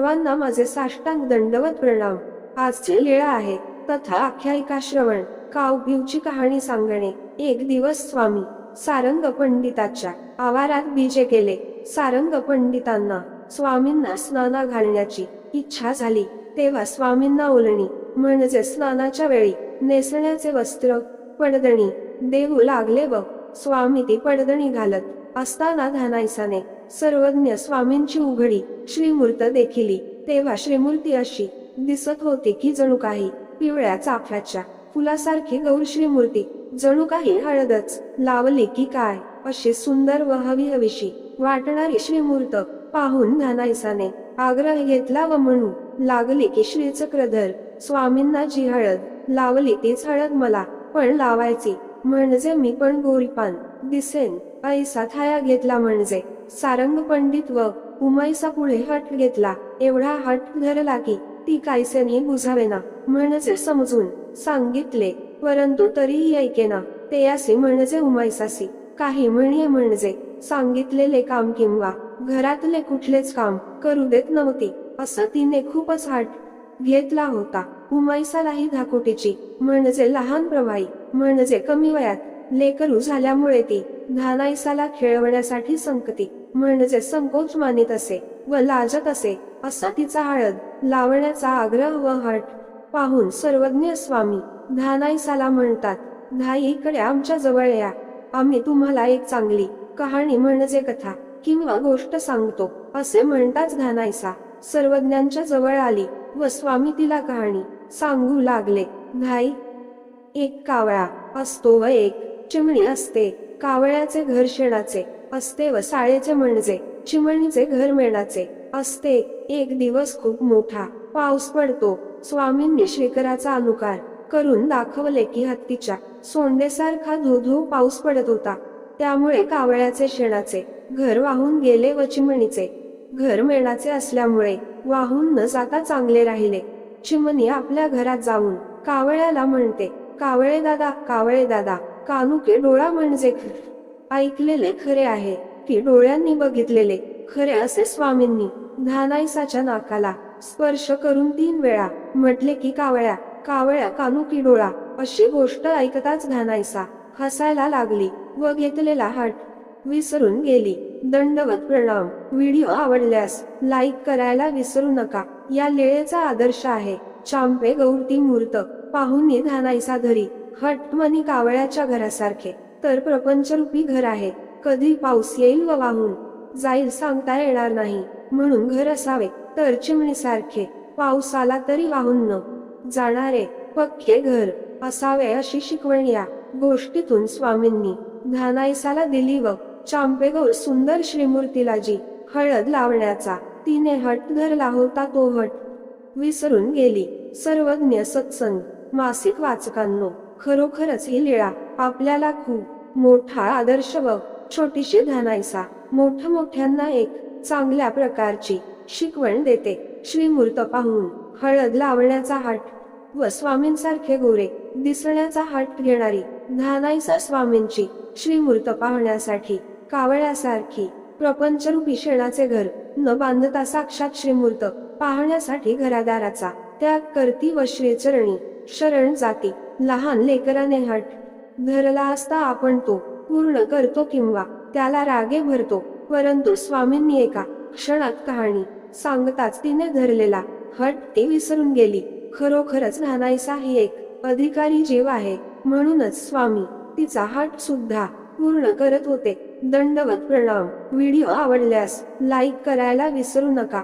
सर्वांना माझे साष्टांग दंडवत प्रणाम. आजची वेळ आहे तथा आख्यायिका श्रवण कावभिवची कहाणी सांगणे. एक दिवस स्वामी सारंग पंडिताच्या आवारात बीजे केले सारंग पंडितांना स्वामींना स्नाना घालण्याची इच्छा झाली. तेव्हा स्वामींना ओलणी म्हणजे स्नानाच्या वेळी नेसण्याचे वस्त्र पडदणी देऊ लागले व स्वामी ती पडदणी घालत असताना धानायसाने सर्वज्ञ स्वामींची उघडी श्रीमूर्त देखिली. तेव्हा श्रीमूर्ती अशी दिसत होती की जणू काही पिवळ्या चाफ्याच्या फुलासारखी गौर श्रीमूर्ती जणू काही हळदच लावली की काय? अशी सुंदर व हवी हवीशी वाटणारी श्रीमूर्त पाहून धानायसाने आग्रह घेतला व म्हणू लागली की श्रीचक्रधर स्वामींना जी हळद लावली तीच हळद मला पण लावायची. म्हणजे मी पण गोरीपान दिसेन. ऐसा थाया घेतला म्हणजे. सारंग पंडित व उमाईसा पुढे हट घेतला. एवढा हट धरला की ती कायसेने बुझावेना. म्हणजे समजून सांगितले. परंतु तरीही ऐकेना. ते असे म्हणजे उमाईसासी काही म्हणे म्हणजे. सांगितलेले काम किंवा घरातले कुठलेच काम करू देत नव्हती. असं तिने खूपच हाट घेतला होता. उमाईसालाही धाकोटीची म्हणजे लहान प्रवाही म्हणजे कमी वयात लेकरू झाल्यामुळे ती घानाईसाला खेळवण्यासाठी संकती म्हणजे संकोच मानित असे व लाजत असे असा तिचा हळद लावण्याचा आग्रह व हट पाहून सर्वज्ञ स्वामी धानाईसाला म्हणतात धाई इकडे आमच्या जवळ या. आम्ही तुम्हाला एक चांगली कहाणी म्हणजे कथा किंवा गोष्ट सांगतो असे म्हणताच धानाईसा सर्वज्ञांच्या जवळ आली व स्वामी तिला कहाणी सांगू लागले धाई एक कावळा असतो व एक चिमणी असते कावळ्याचे घर शेणाचे असते व साळेचे म्हणजे चिमणीचे घर मेणाचे असते. एक दिवस खूप मोठा पाऊस पडतो स्वामींनी शेखराचा अनुकार करून दाखवले की हत्तीच्या सोंडेसारखा धो पाऊस पडत होता. त्यामुळे कावळ्याचे शेणाचे घर वाहून गेले व चिमणीचे घर मेणाचे असल्यामुळे वाहून न जाता चांगले राहिले. चिमणी आपल्या घरात जाऊन कावळ्याला म्हणते कावळे दादा कावळे दादा कानुके डोळा म्हणजे ऐकलेले खरे आहे की डोळ्यांनी बघितलेले खरे असे स्वामींनी धानाईसाच्या नाकाला स्पर्श करून तीन वेळा म्हटले की कावळ्या कावळ्या कानुकी डोळा अशी गोष्ट ऐकताच धानाईसा हसायला लागली व घेतलेला हाट विसरून गेली. दंडवत प्रणाम. व्हिडिओ आवडल्यास लाईक करायला विसरू नका. या लेळेचा आदर्श आहे. चांपे गौरती मूर्त पाहून धानाईसा धरी हट मनी कावळ्याच्या घरासारखे. तर प्रपंचरूपी घर आहे. कधी पाऊस येईल व वाहून. जाईल सांगता येणार नाही. म्हणून घर असावे. तर चिमणीसारखे. पाऊस आला तरी वाहून न. जाणारे पक्के घर. असावे अशी शिकवण या गोष्टीतून स्वामींनी. धानाईसाला दिली व चांपेगौर सुंदर श्रीमूर्तीला जी हळद लावण्याचा. तिने हट धरला होता तो हट. विसरून गेली. सर्वज्ञ सत्संग. मासिक वाचकांनो खरोखरच ही लीळा आपल्याला खूप मोठा आदर्श व छोटीशी धानायसा मोठ मोठ्यांना एक चांगल्या प्रकारची शिकवण देते. श्रीमूर्त पाहून हळद लावण्याचा हाट व स्वामींसारखे गोरे दिसण्याचा हाट घेणारी धानाईसा स्वामींची श्रीमूर्त पाहण्यासाठी कावळ्यासारखी प्रपंचरूपी शेणाचे घर न बांधता साक्षात श्रीमूर्त पाहण्यासाठी घरादाराचा त्याग करती व श्रीचरणी शरण जाती. लहान लेकराने हट. धरला असता आपण तो. पूर्ण करतो किंवा त्याला रागे भरतो. परंतु स्वामींनी एका क्षणात कहाणी सांगताच तिने धरलेला हट ती विसरून गेली. खरोखरच नानाईसा ही एक अधिकारी जीव आहे. म्हणूनच स्वामी तिचा हट सुद्धा पूर्ण करत होते. दंडवत प्रणाम. व्हिडिओ आवडल्यास लाईक करायला विसरू नका.